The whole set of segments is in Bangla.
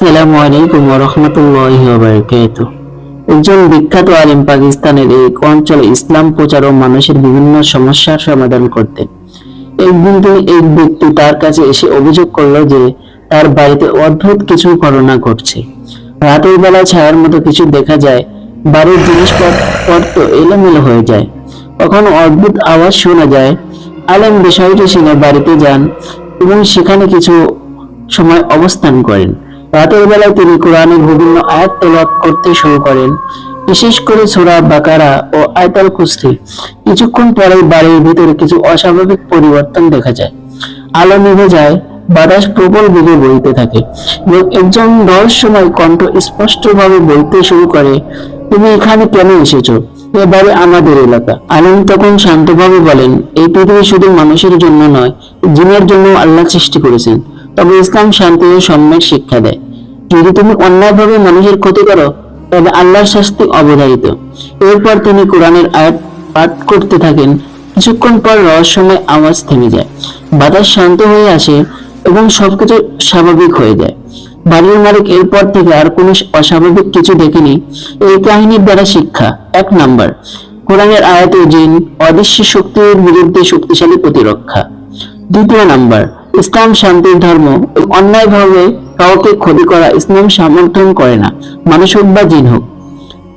আসসালামু আলাইকুম রহমতুল্লাহি বারাকাতু একজন বিখ্যাত আলিম পাকিস্তানের এক অঞ্চলে ইসলাম, প্রচার ও মানুষের বিভিন্ন সমস্যার সমাধান করতেন। একদিন তিনি এক ব্যক্তি তার কাছে এসে অভিযোগ করল যে তার বাড়িতে অদ্ভুত কিছু ঘটনা ঘটছে। রাতের বেলা ছায়ার মতো কিছু দেখা যায়, বাড়ির জিনিসপত্র এলোমেলো হয়ে যায়। কখনো অদ্ভুত আওয়াজ শোনা যায়, আলেম বিষয়টি শুনে বাড়িতে যান এবং সেখানে কিছু সময় অবস্থান করেন। রাতের বেলায় তিনি কোরআনের বিভিন্ন আয়াত তেলাওয়াত করতে শুরু করেন। বিশেষ করে সূরা বাকারা ও আয়াতুল কুরসি। কিছুক্ষণ পরেই বাড়ির ভিতরে কিছু অস্বাভাবিক পরিবর্তন দেখা যায়। আলো নিভে যায়, বাতাস প্রবল বেগে বইতে থাকে এবং একজন রহস্যময় কণ্ঠ স্পষ্টভাবে বলতে শুরু করে, তুমি এখানে কেন এসেছ? এবারে আমাদের এলাকা। আলম তখন শান্তভাবে বলেন, এই পৃথিবী শুধু মানুষের জন্য নয়, জিনের জন্য আল্লাহ সৃষ্টি করেছেন। তবে ইসলাম শান্তি ও সম্যক শিক্ষা দেয়। যদি তুমি অন্যায়ভাবে মানুষের ক্ষতি করো, তবে আল্লাহর শাস্তি অবধারিত। এরপর তিনি কোরআনের আয়াত পাঠ করতে থাকেন। কিছুক্ষণ পর রহস্যময় আওয়াজ থেমে যায়। বাতাস শান্ত হয়ে আসে এবং সবকিছু স্বাভাবিক হয়ে যায়। বাড়ির মালিক এরপর থেকে আর কোনো অস্বাভাবিক কিছু দেখেনি। এই কাহিনীর দ্বারা শিক্ষা, এক নাম্বার, কোরআনের আয়াতে জিন, অদৃশ্য শক্তির বিরুদ্ধে শক্তিশালী প্রতিরক্ষা। দ্বিতীয় নাম্বার ইসলাম শান্তির ধর্ম অন্যায়ভাবে কাউকে ক্ষতি করা ইসলাম সমর্থন করে না। মানুষ হোক বা জিন হোক।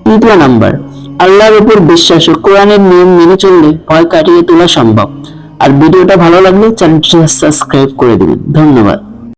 তৃতীয় নাম্বার, আল্লাহর উপর বিশ্বাস ও কোরআনের নিয়ম মেনে চললে ভয় কাটিয়ে তোলা সম্ভব। আর ভিডিওটা ভালো লাগলে চ্যানেলটি সাবস্ক্রাইব করে দেবেন। ধন্যবাদ।